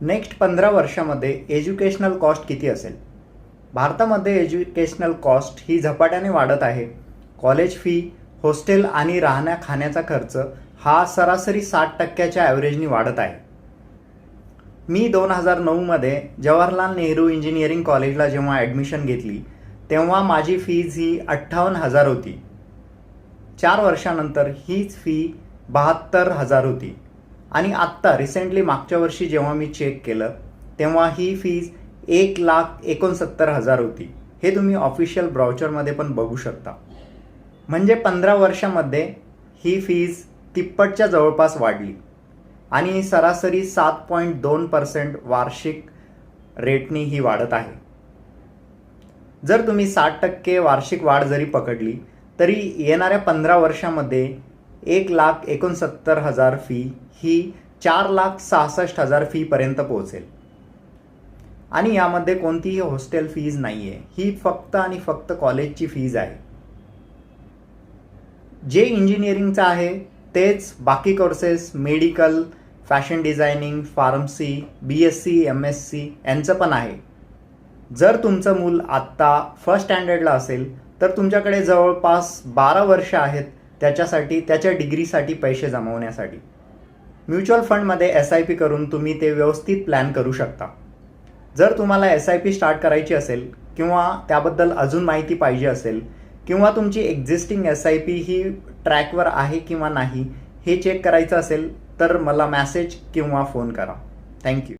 Next पंधरा वर्षामध्ये educational cost किती असेल? भारतामध्ये एज्युकेशनल कॉस्ट ही झपाट्याने वाढत आहे. कॉलेज फी हॉस्टेल आणि राहण्या खाण्याचा खर्च हा सरासरी साठ टक्क्याच्या ॲव्हरेजनी वाढत आहे. मी दोन हजार नऊमध्ये जवाहरलाल नेहरू इंजिनिअरिंग कॉलेजला जेव्हा ॲडमिशन घेतली तेव्हा माझी फीज ही अठ्ठावन्न हजार होती. चार वर्षानंतर हीच फी बहात्तर हजार होती. आणि आत्ता रिसेंटली मागच्या वर्षी जेव्हा मी चेक केलं तेव्हा ही फीज एक लाख एकोणसत्तर हजार होती. हे तुम्ही ऑफिशियल ब्राउचरमध्ये पण बघू शकता. म्हणजे पंधरा वर्षामध्ये ही फीज तिप्पटच्या जवळपास वाढली. आणि सरासरी सात पॉईंट दोन पर्सेंट वार्षिक रेटनी ही वाढत आहे. जर तुम्ही साठ टक्के वार्षिक वाढ जरी पकडली तरी येणाऱ्या पंधरा वर्षामध्ये एक लाख एकोणसत्तर हजार फी ही चार लाख सहासष्ट हजार फीपर्यंत पोहोचेल. आणि यामध्ये कोणतीही हॉस्टेल फीज नाही आहे ही फक्त आणि फक्त कॉलेजची फीज आहे. जे इंजिनिअरिंगचं आहे तेच बाकी courses medical fashion designing pharmacy B S C M S C यांचं पण आहे. जर तुमचं मूल आत्ता फर्स्ट स्टँडर्डला असेल तर तुमच्याकडे जवळपास बारा वर्ष आहेत त्याच्यासाठी त्याच्या डिग्रीसाठी पैसे जमवण्यासाठी. म्युच्युअल फंडमध्ये एस आय पी करून तुम्ही ते व्यवस्थित प्लॅन करू शकता. जर तुम्हाला एस आय पी स्टार्ट करायची असेल किंवा त्याबद्दल अजून माहिती पाहिजे असेल किंवा तुमची एक्झिस्टिंग एस आय पी ही ट्रॅकवर आहे किंवा नाही हे चेक करायचं असेल तर मला मॅसेज किंवा फोन करा. थँक्यू